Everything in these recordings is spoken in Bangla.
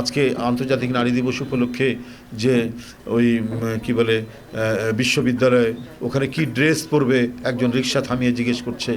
আজকে আন্তর্জাতিক নারী দিবস উপলক্ষে যে ওই কি বলে বিশ্ববিদ্যালয়ে ওখানে কি ড্রেস পরবে, একজন রিক্সা থামিয়ে জিজ্ঞেস করছে,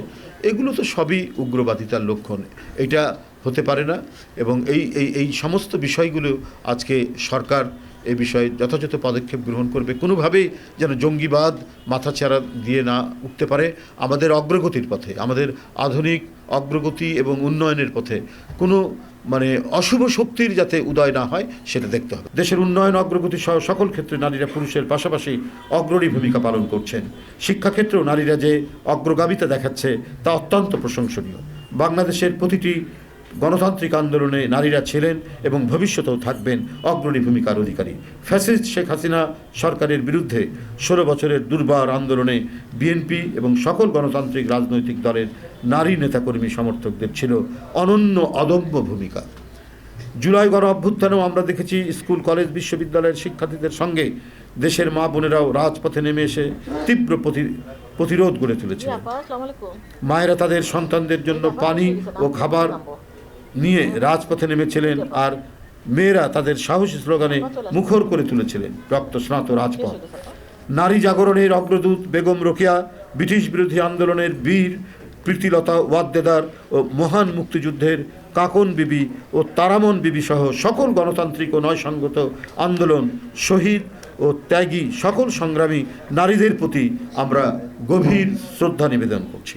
এগুলো তো সবই উগ্রবাদিতার লক্ষণ। এটা হতে পারে না এবং এই এই সমস্ত বিষয়গুলো আজকে সরকার এ বিষয়ে যথাযথ পদক্ষেপ গ্রহণ করবে। কোনোভাবেই যেন জঙ্গিবাদ মাথাচাড়া দিয়ে না উঠতে পারে আমাদের অগ্রগতির পথে, আমাদের আধুনিক অগ্রগতি এবং উন্নয়নের পথে। কোনো মানে অশুভ শক্তির যাতে উদয় না হয়, সেটা দেখতে হবে। দেশের উন্নয়ন, অগ্রগতি সহ সকল ক্ষেত্রে নারীরা পুরুষের পাশাপাশি অগ্রণী ভূমিকা পালন করছেন। শিক্ষাক্ষেত্রেও নারীরা যে অগ্রগামিতা দেখাচ্ছে, তা অত্যন্ত প্রশংসনীয়। বাংলাদেশের প্রতিটি গণতান্ত্রিক আন্দোলনে নারীরা ছিলেন এবং ভবিষ্যতেও থাকবেন অগ্রণী ভূমিকার অধিকারী। ফ্যাসিস্ট শেখ হাসিনা সরকারের বিরুদ্ধে ষোলো বছরের দুর্বার আন্দোলনে বিএনপি এবং সকল গণতান্ত্রিক রাজনৈতিক দলের নারী নেতাকর্মী সমর্থকদের ছিল অনন্য অদম্য ভূমিকা। জুলাই গণ অভ্যুত্থানেও আমরা দেখেছি স্কুল কলেজ বিশ্ববিদ্যালয়ের শিক্ষার্থীদের সঙ্গে দেশের মা বোনেরাও রাজপথে নেমে এসে তীব্র প্রতি- প্রতিরোধ গড়ে তুলেছে মায়েরা তাদের সন্তানদের জন্য পানি ও খাবার নিয়ে রাজপথে নেমেছিলেন আর মেয়েরা তাদের সাহসী স্লোগানে মুখর করে তুলেছিলেন, রক্ত স্নাত রাজপথ। নারী জাগরণের অগ্রদূত বেগম রোকেয়া, ব্রিটিশ বিরোধী আন্দোলনের বীর প্রীতিলতা ওয়াদ্দেদার ও মহান মুক্তিযুদ্ধের কাকন বিবি ও তারামন বিবি সহ সকল গণতান্ত্রিক ও নয়সঙ্গত আন্দোলন শহীদ ও ত্যাগী সকল সংগ্রামী নারীদের প্রতি আমরা গভীর শ্রদ্ধা নিবেদন করছি।